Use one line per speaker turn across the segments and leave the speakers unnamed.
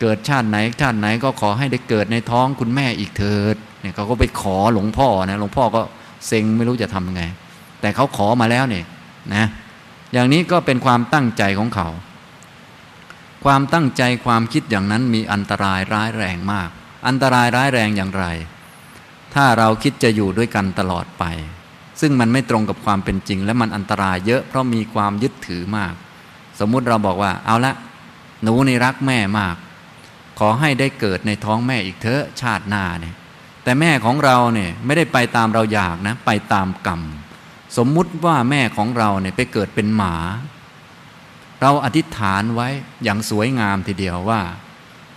เกิดชาติไหนชาติไหนก็ขอให้ได้เกิดในท้องคุณแม่อีกเถิดเนี่ยเขาก็ไปขอหลวงพ่อนะหลวงพ่อก็เซ็งไม่รู้จะทำยังไง แต่เขาขอมาแล้วเนี่ยนะอย่างนี้ก็เป็นความตั้งใจของเขา ความตั้งใจความคิดอย่างนั้นมีอันตรายร้ายแรงมาก อันตรายร้ายแรงอย่างไร ถ้าเราคิดจะอยู่ด้วยกันตลอดไป ซึ่งมันไม่ตรงกับความเป็นจริง และมันอันตรายเยอะเพราะมีความยึดถือมาก สมมุติเราบอกว่าเอาละหนูนี่รักแม่มาก ขอให้ได้เกิดในท้องแม่อีกเถอะชาติหน้าเนี่ยแต่แม่ของเราเนี่ยไม่ได้ไปตามเราอยากนะ ไปตามกรรม สมมุติว่าแม่ของเราเนี่ยไปเกิดเป็นหมา เราอธิษฐานไว้อย่างสวยงามทีเดียวว่า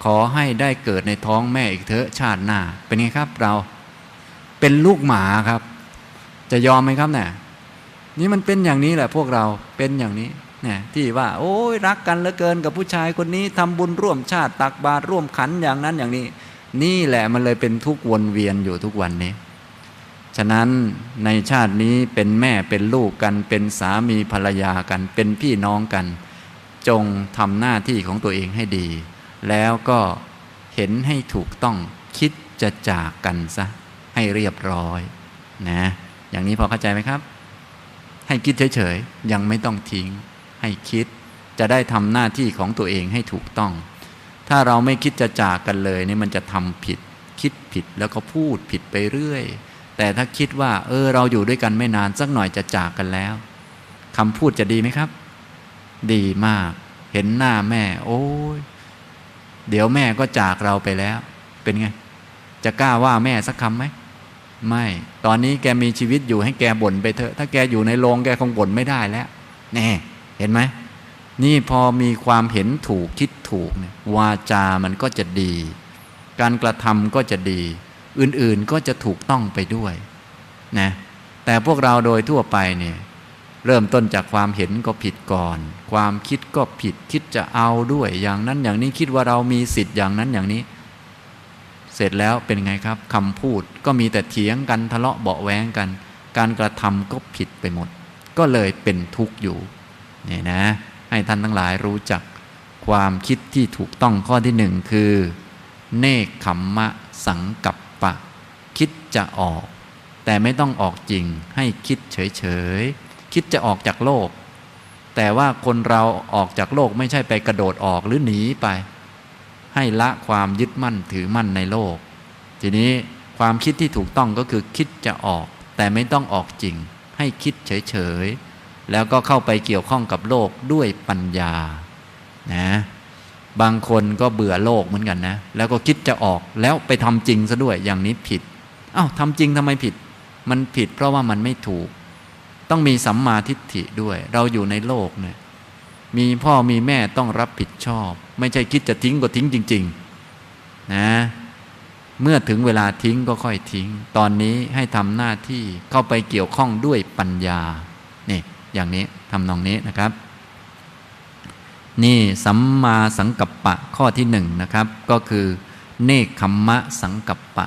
ขอให้ได้เกิดในท้องแม่อีกเถอะชาติหน้า เป็นไงครับเราเป็นลูกหมาครับ จะยอมไหมครับเนี่ยนี่มันเป็นอย่างนี้แหละพวกเราเป็นอย่างนี้ ที่ว่าโอ้ยรักกันเหลือเกินกับผู้ชายคนนี้ทำบุญร่วมชาติตักบาตรร่วมขันอย่างนั้นอย่างนี้ นี่แหละมันเลยเป็นทุกวนเวียนอยู่ทุกวันนี้ ฉะนั้นในชาตินี้เป็นแม่เป็นลูกกัน เป็นสามีภรรยากัน เป็นพี่น้องกัน จงทำหน้าที่ของตัวเองให้ดี แล้วก็เห็นให้ถูกต้องคิดจะจากกันซะให้เรียบร้อยนะอย่างนี้พอเข้าใจไหมครับ ให้คิดเฉยๆยังไม่ต้องทิ้ง ให้คิด จะได้ทำหน้าที่ของตัวเองให้ถูกต้อง ถ้าเราไม่คิดจะจากกันเลยนี่มันจะทำผิด คิดผิดแล้วก็พูดผิดไปเรื่อย แต่ถ้าคิดว่า เออ เราอยู่ด้วยกันไม่นานสักหน่อยจะจากกันแล้วคำพูดจะดีไหมครับ ดีมาก เห็นหน้าแม่ โอ้ยเดี๋ยวแม่ก็จากเราไปแล้ว เป็นไง จะกล้าว่าแม่สักคำไหมไม่ ตอนนี้แกมีชีวิตอยู่ให้แกบ่นไปเถอะ ถ้าแกอยู่ในโรงแกคงบ่นไม่ได้แล้ว แน่ เห็นไหมนี่พอมีความเห็นถูกคิดถูกเนี่ยวาจามันก็จะดี การกระทำก็จะดี อื่นๆก็จะถูกต้องไปด้วยนะแต่พวกเราโดยทั่วไปเนี่ยเริ่มต้นจากความเห็นก็ผิดก่อน ความคิดก็ผิดคิดจะเอาด้วยอย่างนั้นอย่างนี้คิดว่าเรามีสิทธิ์อย่างนั้นอย่างนี้ เสร็จแล้วเป็นไงครับคำพูดก็มีแต่เถียงกันทะเลาะเบาแวงกัน การกระทำก็ผิดไปหมด ก็เลยเป็นทุกข์อยู่ นี่นะ ให้ท่านทั้งหลายรู้จักความคิดที่ถูกต้องข้อที่หนึ่งคือ เนคขมมะสังกัปปะ คิดจะออก แต่ไม่ต้องออกจริง ให้คิดเฉยๆ คิดจะออกจากโลก แต่ว่าคนเราออกจากโลกไม่ใช่ไปกระโดดออกหรือหนีไป ให้ละความยึดมั่นถือมั่นในโลก ทีนี้ความคิดที่ถูกต้องก็คือคิดจะออก แต่ไม่ต้องออกจริง ให้คิดเฉยๆ แล้วก็เข้าไปเกี่ยวข้องกับโลกด้วยปัญญานะบางคนก็เบื่อโลกเหมือนกันนะ แล้วก็คิดจะออกแล้วไปทำจริงซะด้วยอย่างนี้ผิดอ้าวทำจริงทำไมผิด มันผิดเพราะว่ามันไม่ถูก ต้องมีสัมมาทิฏฐิด้วย เราอยู่ในโลกเนี่ยมีพ่อมีแม่ต้องรับผิดชอบ ไม่ใช่คิดจะทิ้งก็ทิ้งจริง ๆ นะเมื่อถึงเวลาทิ้งก็ค่อยทิ้ง ตอนนี้ให้ทำหน้าที่เข้าไปเกี่ยวข้องด้วยปัญญา นี่ อย่างนี้ทำนองนี้นะครับ นี่สัมมาสังกัปปะข้อที่หนึ่งนะครับ ก็คือเนคขมมะสังกัปปะ